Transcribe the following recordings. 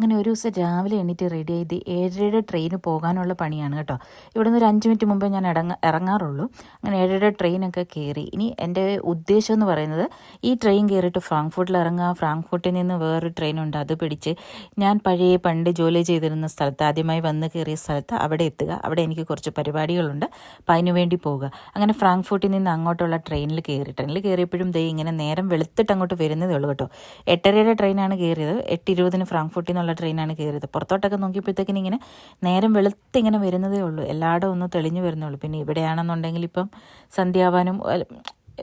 അങ്ങനെ ഒരു ദിവസം രാവിലെ എണീറ്റ് റെഡി ചെയ്ത് ഏഴരയുടെ ട്രെയിന് പോകാനുള്ള പണിയാണ് കേട്ടോ. ഇവിടുന്ന് ഒരു അഞ്ച് മിനിറ്റ് മുമ്പേ ഞാൻ ഇടങ്ങ ഇറങ്ങാറുള്ളൂ. അങ്ങനെ ഏഴരയുടെ ട്രെയിനൊക്കെ കയറി ഇനി എന്റെ ഉദ്ദേശം എന്ന് പറയുന്നത് ഈ ട്രെയിൻ കയറിയിട്ട് ഫ്രാങ്ക്ഫൂട്ടിൽ ഇറങ്ങുക. ഫ്രാങ്ക്ഫൂട്ടിൽ നിന്ന് വേറൊരു ട്രെയിനുണ്ട് അത് പിടിച്ച് ഞാൻ പഴയ പണ്ട് ജോലി ചെയ്തിരുന്ന സ്ഥലത്ത് ആദ്യമായി വന്ന് കയറിയ സ്ഥലത്ത് അവിടെ എത്തുക. അവിടെ എനിക്ക് കുറച്ച് പരിപാടികളുണ്ട്. അപ്പം അതിനുവേണ്ടി പോവുക. അങ്ങനെ ഫ്രാങ്ക്ഫൂട്ടിൽ നിന്ന് അങ്ങോട്ടുള്ള ട്രെയിനിൽ കയറി ട്രെയിനിൽ കയറിയപ്പോഴും ദേ ഇങ്ങനെ നേരം വെളുത്തിട്ട് അങ്ങോട്ട് വരുന്നതേ ഉള്ളൂ കേട്ടോ. എട്ടരയുടെ ട്രെയിനാണ് കയറിയത് എട്ട് ഇരുപതിന് ഫ്രാങ്ക്ഫൂട്ടിൽ നിന്നുള്ള ട്രെയിനാണ് കയറിയത്. പുറത്തോട്ടൊക്കെ നോക്കിയപ്പോഴത്തേക്കിന് ഇങ്ങനെ നേരം വെളുത്ത് ഇങ്ങനെ വരുന്നതേ ഉള്ളൂ. എല്ലായിടും ഒന്ന് തെളിഞ്ഞു വരുന്നുള്ളൂ പിന്നെ ഇവിടെയാണെന്നുണ്ടെങ്കിൽ ഇപ്പം സന്ധ്യാവാനും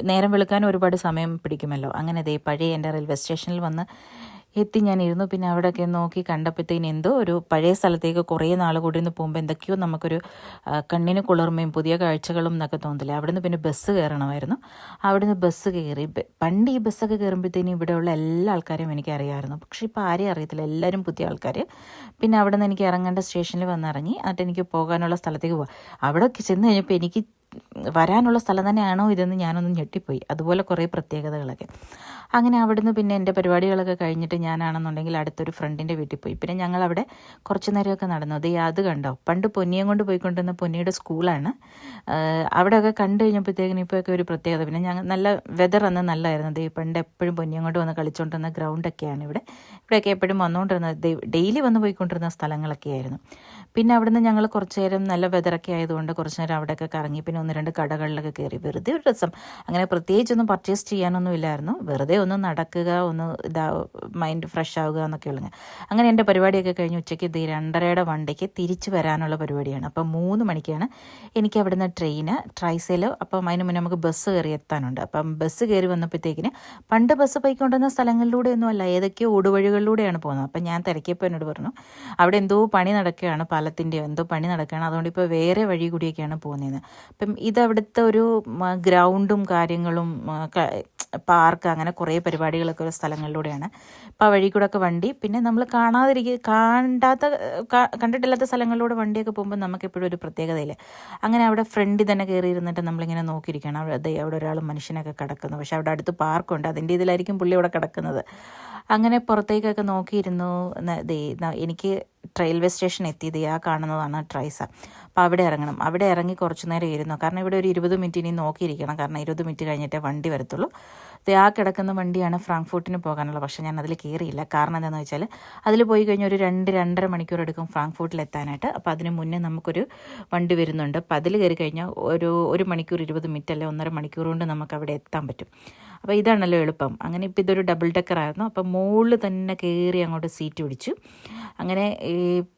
നേരം വെളുക്കാനും ഒരുപാട് സമയം പിടിക്കുമല്ലോ. അങ്ങനെ ദേ പഴയ എന്റെ റെയിൽവേ സ്റ്റേഷനിൽ വന്ന് എത്തി ഞാൻ ഇരുന്നു പിന്നെ അവിടെയൊക്കെ നോക്കി കണ്ടപ്പോഴത്തേന് എന്തോ ഒരു പഴയ സ്ഥലത്തേക്ക് കുറേ നാൾ കൂടി നിന്ന് പോകുമ്പോൾ എന്തൊക്കെയോ നമുക്കൊരു കണ്ണിന് കുളിർമയും പുതിയ കാഴ്ചകളും എന്നൊക്കെ തോന്നില്ല അവിടുന്ന് പിന്നെ ബസ് കയറണമായിരുന്നു. അവിടുന്ന് ബസ് കയറി. പണ്ട് ഈ ബസ്സൊക്കെ കയറുമ്പോഴത്തേനും ഇവിടെയുള്ള എല്ലാ ആൾക്കാരെയും എനിക്ക് അറിയാമായിരുന്നു പക്ഷേ ഇപ്പോൾ ആരെയും അറിയത്തില്ല. എല്ലാവരും പുതിയ ആൾക്കാർ പിന്നെ അവിടെ നിന്ന് എനിക്ക് ഇറങ്ങേണ്ട സ്റ്റേഷനിൽ വന്നിറങ്ങി. എന്നിട്ട് എനിക്ക് പോകാനുള്ള സ്ഥലത്തേക്ക് പോകാം അവിടെ ചെന്ന് കഴിഞ്ഞപ്പോൾ എനിക്ക് വരാനുള്ള സ്ഥലം തന്നെയാണോ ഇതെന്ന് ഞാനൊന്ന് ഞെട്ടിപ്പോയി. അതുപോലെ കുറേ പ്രത്യേകതകളൊക്കെ. അങ്ങനെ അവിടുന്ന് പിന്നെ എന്റെ പരിപാടികളൊക്കെ കഴിഞ്ഞിട്ട് ഞാനാണെന്നുണ്ടെങ്കിൽ അടുത്തൊരു ഫ്രണ്ടിന്റെ വീട്ടിൽ പോയി. പിന്നെ ഞങ്ങൾ അവിടെ കുറച്ച് നേരമൊക്കെ നടന്നു. അത് അത് കണ്ടോ? പണ്ട് പൊന്നിയും കൊണ്ട് പോയിക്കൊണ്ടിരുന്ന പൊന്നിയുടെ സ്കൂളാണ്. അവിടെയൊക്കെ കണ്ടു കഴിഞ്ഞപ്പോഴത്തേക്കിനും ഇപ്പോഴൊക്കെ ഒരു പ്രത്യേകത. പിന്നെ ഞങ്ങൾ നല്ല വെതർ അന്ന് നല്ലതായിരുന്നു ദേ പണ്ട് എപ്പോഴും പൊന്നിയും കൊണ്ട് വന്ന് കളിച്ചുകൊണ്ടിരുന്ന ഗ്രൗണ്ടൊക്കെയാണ് ഇവിടെ. ഇവിടെയൊക്കെ എപ്പോഴും വന്നുകൊണ്ടിരുന്നത് ഡെയിലി വന്ന് പോയിക്കൊണ്ടിരുന്ന സ്ഥലങ്ങളൊക്കെ ആയിരുന്നു പിന്നെ അവിടുന്ന് ഞങ്ങൾ കുറച്ച് നേരം നല്ല വെതറൊക്കെ ആയതുകൊണ്ട് കുറച്ച് നേരം അവിടെയൊക്കെ കറങ്ങി. പിന്നെ ഒന്ന് രണ്ട് കടകളിലൊക്കെ കയറി വെറുതെ ഒരു രസം. അങ്ങനെ പ്രത്യേകിച്ചൊന്നും പർച്ചേസ് ചെയ്യാനൊന്നും ഇല്ലായിരുന്നു. വെറുതെ ഒന്ന് നടക്കുക ഒന്ന് ഇതാ മൈൻഡ് ഫ്രഷ് ആവുക എന്നൊക്കെ ഉള്ളത് അങ്ങനെ എന്റെ പരിപാടിയൊക്കെ കഴിഞ്ഞ് ഉച്ചയ്ക്ക് ഇത് രണ്ടരയുടെ വണ്ടിക്ക് തിരിച്ചു വരാനുള്ള പരിപാടിയാണ്. അപ്പം മൂന്ന് മണിക്കാണ് എനിക്ക് അവിടുന്ന് ട്രെയിന് ട്രൈസേൽ അപ്പം അതിന് മുന്നേ നമുക്ക് ബസ് കയറി എത്താനുണ്ട്. അപ്പം ബസ് കയറി വന്നപ്പോഴത്തേക്കിന് പണ്ട് ബസ് പോയിക്കൊണ്ടിരുന്ന സ്ഥലങ്ങളിലൂടെയൊന്നും അല്ല ഏതൊക്കെയോ ഓടുവഴികളിലൂടെയാണ് പോകുന്നത്. അപ്പം ഞാൻ തിരക്കിയപ്പോൾ എന്നോട് പറഞ്ഞു അവിടെ എന്തോ പണി നടക്കുകയാണ്. പാലത്തിന്റെ എന്തോ പണി നടക്കുകയാണ്. അതുകൊണ്ട് ഇപ്പോൾ വേറെ വഴി കൂടിയൊക്കെയാണ് പോകുന്നത് അപ്പം ഇതവിടുത്തെ ഒരു ഗ്രൗണ്ടും കാര്യങ്ങളും പാർക്ക് അങ്ങനെ കുറേ പരിപാടികളൊക്കെ ഉള്ള സ്ഥലങ്ങളിലൂടെയാണ്. അപ്പം ആ വഴി കൂടെ ഒക്കെ വണ്ടി പിന്നെ നമ്മൾ കാണാതിരിക്കുക കാണാത്ത കണ്ടിട്ടില്ലാത്ത സ്ഥലങ്ങളിലൂടെ വണ്ടിയൊക്കെ പോകുമ്പോൾ നമുക്ക് എപ്പോഴും ഒരു പ്രത്യേകതയില്ല? അങ്ങനെ അവിടെ ഫ്രണ്ടിൽ തന്നെ കയറി ഇരുന്നിട്ട് നമ്മളിങ്ങനെ നോക്കിയിരിക്കണം അവിടെ അവിടെ ഒരാൾ മനുഷ്യനൊക്കെ കിടക്കുന്നു. പക്ഷെ അവിടെ അടുത്ത് പാർക്കുണ്ട്. അതിന്റെ ഇതിലായിരിക്കും പുള്ളി അവിടെ കിടക്കുന്നത്. അങ്ങനെ പുറത്തേക്കൊക്കെ നോക്കിയിരുന്നു. എനിക്ക് റെയിൽവേ സ്റ്റേഷൻ എത്തിയത് ആ കാണുന്നതാണ് ട്രൈസ. അപ്പോൾ അവിടെ ഇറങ്ങണം. അവിടെ ഇറങ്ങി കുറച്ച് നേരം ഇരുന്നു. കാരണം ഇവിടെ ഒരു ഇരുപത് മിനിറ്റ് ഇനി നോക്കിയിരിക്കണം. കാരണം ഇരുപത് മിനിറ്റ് കഴിഞ്ഞിട്ടേ വണ്ടി വരത്തുള്ളൂ. ആ കിടക്കുന്ന വണ്ടിയാണ് ഫ്രാങ്ക്ഫൂട്ടിന് പോകാനുള്ള. പക്ഷേ ഞാൻ അതിൽ കയറിയില്ല. കാരണം എന്താണെന്ന് വെച്ചാൽ അതിൽ പോയി കഴിഞ്ഞാൽ ഒരു രണ്ട് രണ്ടര മണിക്കൂർ എടുക്കും ഫ്രാങ്ക്ഫൂട്ടിൽ എത്താനായിട്ട്. അപ്പോൾ അതിന് മുന്നേ നമുക്കൊരു വണ്ടി വരുന്നുണ്ട്. അപ്പോൾ അതിൽ കയറി കഴിഞ്ഞാൽ ഒരു ഒരു മണിക്കൂർ ഇരുപത് മിനിറ്റ് അല്ലെ ഒന്നര മണിക്കൂർ കൊണ്ട് നമുക്ക് അവിടെ എത്താൻ പറ്റും. അപ്പോൾ ഇതാണല്ലോ എളുപ്പം. അങ്ങനെ ഇപ്പോൾ ഇതൊരു ഡബിൾ ഡെക്കർ ആയിരുന്നു അപ്പോൾ മുകളിൽ തന്നെ കയറി അങ്ങോട്ട് സീറ്റ് പിടിച്ചു. അങ്ങനെ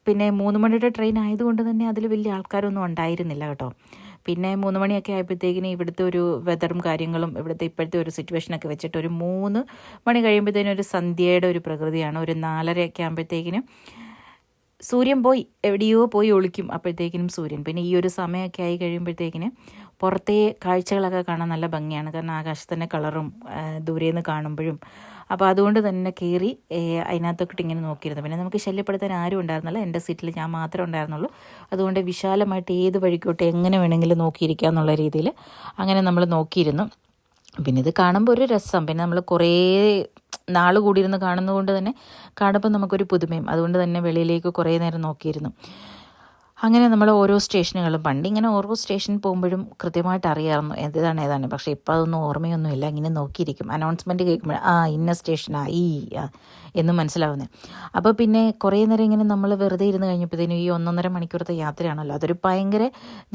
പിന്നെ മൂന്ന് മണിയുടെ ട്രെയിൻ ആയതുകൊണ്ട് തന്നെ അതിൽ വലിയ ആൾക്കാരൊന്നും ഉണ്ടായിരുന്നില്ല കേട്ടോ. പിന്നെ മൂന്ന് മണിയൊക്കെ ആയപ്പോഴത്തേക്കിന് ഇവിടുത്തെ ഒരു വെതറും കാര്യങ്ങളും ഇവിടുത്തെ ഇപ്പോഴത്തെ ഒരു സിറ്റുവേഷനൊക്കെ വെച്ചിട്ട് ഒരു മൂന്ന് മണി കഴിയുമ്പോഴത്തേനും ഒരു സന്ധ്യയുടെ ഒരു പ്രകൃതിയാണ്. ഒരു നാലരയൊക്കെ ആകുമ്പോഴത്തേക്കിനും സൂര്യൻ പോയി എവിടെയോ പോയി ഒളിക്കും അപ്പോഴത്തേക്കിനും സൂര്യൻ. പിന്നെ ഈ ഒരു സമയമൊക്കെ ആയി കഴിയുമ്പോഴത്തേക്കിന് പുറത്തെ കാഴ്ചകളൊക്കെ കാണാൻ നല്ല ഭംഗിയാണ്. കാരണം ആകാശത്തിന്റെ കളറും ദൂരെ നിന്ന് കാണുമ്പോഴും അപ്പോൾ അതുകൊണ്ട് തന്നെ കയറി അതിനകത്തൊക്കെ ഇങ്ങനെ നോക്കിയിരുന്നു. പിന്നെ നമുക്ക് ശല്യപ്പെടുത്താൻ ആരും ഉണ്ടായിരുന്നില്ല. എന്റെ സീറ്റിൽ ഞാൻ മാത്രമേ ഉണ്ടായിരുന്നുള്ളൂ. അതുകൊണ്ട് വിശാലമായിട്ട് ഏത് വഴിക്കോട്ടെ എങ്ങനെ വേണമെങ്കിലും നോക്കിയിരിക്കുക എന്നുള്ള രീതിയിൽ അങ്ങനെ നമ്മൾ നോക്കിയിരുന്നു. പിന്നെ ഇത് കാണുമ്പോൾ ഒരു രസം. പിന്നെ നമ്മൾ കുറേ നാൾ കൂടിയിരുന്ന് കാണുന്നതുകൊണ്ട് തന്നെ കാണുമ്പോൾ നമുക്കൊരു പുതുമയും. അതുകൊണ്ട് തന്നെ വെളിയിലേക്ക് കുറേ നേരം നോക്കിയിരുന്നു. അങ്ങനെ നമ്മൾ ഓരോ സ്റ്റേഷനുകളും പണ്ട് ഇങ്ങനെ ഓരോ സ്റ്റേഷനിൽ പോകുമ്പോഴും കൃത്യമായിട്ട് അറിയാമായിരുന്നു ഏതാണ് ഏതാണ്. പക്ഷേ ഇപ്പോൾ അതൊന്നും ഓർമ്മയൊന്നുമില്ല ഇങ്ങനെ നോക്കിയിരിക്കും. അനൗൺസ്മെന്റ് കേൾക്കുമ്പോൾ ആ ഇന്ന സ്റ്റേഷനാ ഈ എന്ന് മനസ്സിലാവുന്നത് അപ്പോൾ പിന്നെ കുറേ നേരം ഇങ്ങനെ നമ്മൾ വെറുതെ ഇരുന്ന് കഴിഞ്ഞപ്പോഴത്തേനും ഈ ഒന്നൊന്നര മണിക്കൂറത്തെ യാത്രയാണല്ലോ. അതൊരു ഭയങ്കര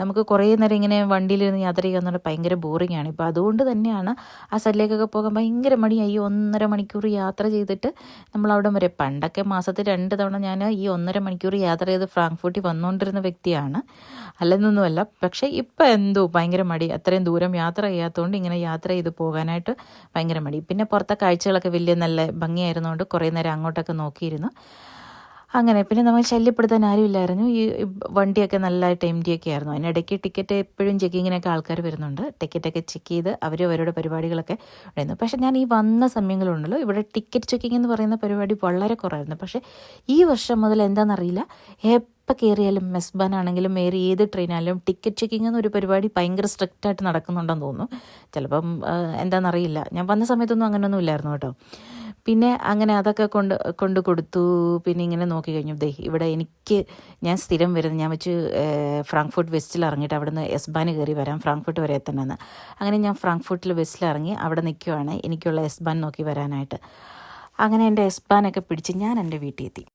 നമുക്ക് കുറേ നേരം ഇങ്ങനെ വണ്ടിയിലിരുന്ന് യാത്ര ചെയ്യുക ഭയങ്കര ബോറിംഗ് ആണ്. ഇപ്പോൾ അതുകൊണ്ട് തന്നെയാണ് ആ സ്ഥലത്തേക്കൊക്കെ പോകാൻ ഭയങ്കര മടിയായി. ഈ ഒന്നര മണിക്കൂർ യാത്ര ചെയ്തിട്ട് നമ്മൾ അവിടെ വരെ. പണ്ടൊക്കെ മാസത്തിൽ രണ്ട് തവണ ഞാൻ ഈ ഒന്നര മണിക്കൂർ യാത്ര ചെയ്ത് ഫ്രാങ്ക്ഫൂട്ടിൽ വന്നുകൊണ്ടിരുന്ന വ്യക്തിയാണ്. അല്ലെന്നൊന്നുമല്ല. പക്ഷേ ഇപ്പം എന്തോ ഭയങ്കര മടി. അത്രയും ദൂരം യാത്ര ചെയ്യാത്തതുകൊണ്ട് ഇങ്ങനെ യാത്ര ചെയ്ത് പോകാനായിട്ട് ഭയങ്കര മടി. പിന്നെ പുറത്തെ കാഴ്ചകളൊക്കെ വലിയ നല്ല ഭംഗിയായിരുന്നുകൊണ്ട് കുറേ നേരം അങ്ങോട്ടൊക്കെ നോക്കിയിരുന്നു. അങ്ങനെ. പിന്നെ നമ്മൾ ശല്യപ്പെടുത്താൻ ആരുമില്ലായിരുന്നു. ഈ വണ്ടിയൊക്കെ നല്ലതായിട്ട് എം ഒക്കെ ആയിരുന്നു. അതിനിടയ്ക്ക് ടിക്കറ്റ് എപ്പോഴും ചെക്കിങ്ങിനൊക്കെ ആൾക്കാർ വരുന്നുണ്ട്. ടിക്കറ്റൊക്കെ ചെക്ക് ചെയ്ത് അവർ അവരുടെ പരിപാടികളൊക്കെ ഉണ്ടായിരുന്നു പക്ഷേ ഞാൻ ഈ വന്ന സമയങ്ങളുണ്ടല്ലോ. ഇവിടെ ടിക്കറ്റ് ചെക്കിംഗ് എന്ന് പറയുന്ന പരിപാടി വളരെ കുറവായിരുന്നു. പക്ഷേ ഈ വർഷം മുതൽ എന്താണെന്നറിയില്ല എപ്പോൾ കയറിയാലും മെസ്ബാൻ ആണെങ്കിലും വേറെ ഏത് ട്രെയിനായാലും ടിക്കറ്റ് ചെക്കിംഗ് എന്നൊരു പരിപാടി ഭയങ്കര സ്ട്രിക്റ്റ് ആയിട്ട് നടക്കുന്നുണ്ടെന്ന് തോന്നുന്നു. ചിലപ്പം എന്താണെന്നറിയില്ല ഞാൻ വന്ന സമയത്തൊന്നും അങ്ങനെയൊന്നും ഇല്ലായിരുന്നു കേട്ടോ. പിന്നെ അങ്ങനെ അതൊക്കെ കൊണ്ട് കൊണ്ട് കൊടുത്തു. പിന്നെ ഇങ്ങനെ നോക്കി കഴിഞ്ഞു. ദേ ഇവിടെ എനിക്ക് ഞാൻ സ്ഥിരം വരുന്നത് ഞാൻ വെച്ച് ഫ്രാങ്ക്ഫുട്ട് വെസ്റ്റിൽ ഇറങ്ങിയിട്ട് അവിടുന്ന് എസ് ബാന് കയറി വരാം. ഫ്രാങ്ക്ഫുട്ട് വരെ എത്തണമെന്ന്. അങ്ങനെ ഞാൻ ഫ്രാങ്ക്ഫുട്ടിൽ വെസ്റ്റിൽ ഇറങ്ങി അവിടെ നിൽക്കുവാണ്. എനിക്കുള്ള എസ് ബാൻ നോക്കി വരാനായിട്ട്. അങ്ങനെ എന്റെ എസ് ബാനൊക്കെ പിടിച്ച് ഞാൻ എന്റെ വീട്ടിൽ എത്തി.